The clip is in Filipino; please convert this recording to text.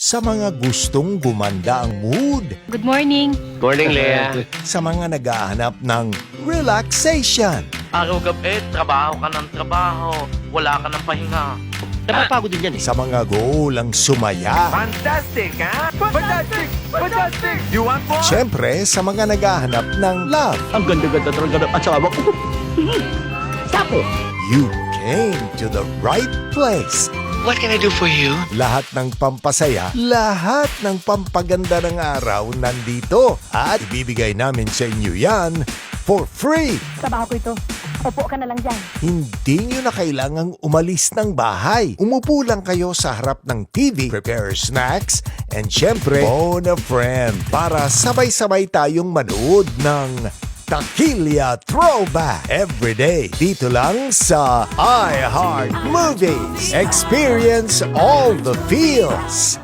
Sa mga gustong gumanda ang mood, Good morning. Morning, Lea. sa mga naghahanap ng relaxation, Araw-gabi, trabaho ka ng trabaho. Wala ka ng pahinga. Napapagod din yan eh. sa mga golang sumaya, Fantastic, ha? Fantastic! Fantastic! You want more? Siyempre, sa mga naghahanap ng love, Ang ganda-ganda talaga ng asawa ko. Sapo! you came to the right place. What can I do for you? Lahat ng pampasaya, lahat ng pampaganda ng araw nandito. At ibibigay namin sa inyo yan for free. Trabaho ko ito. Upo ka na lang dyan. Hindi nyo na kailangang umalis ng bahay. Umupo lang kayo sa harap ng TV, prepare snacks, and syempre, phone a friend para sabay-sabay tayong manood ng Takilya Throwback every day dito lang sa iHeart Movies. Experience all the feels.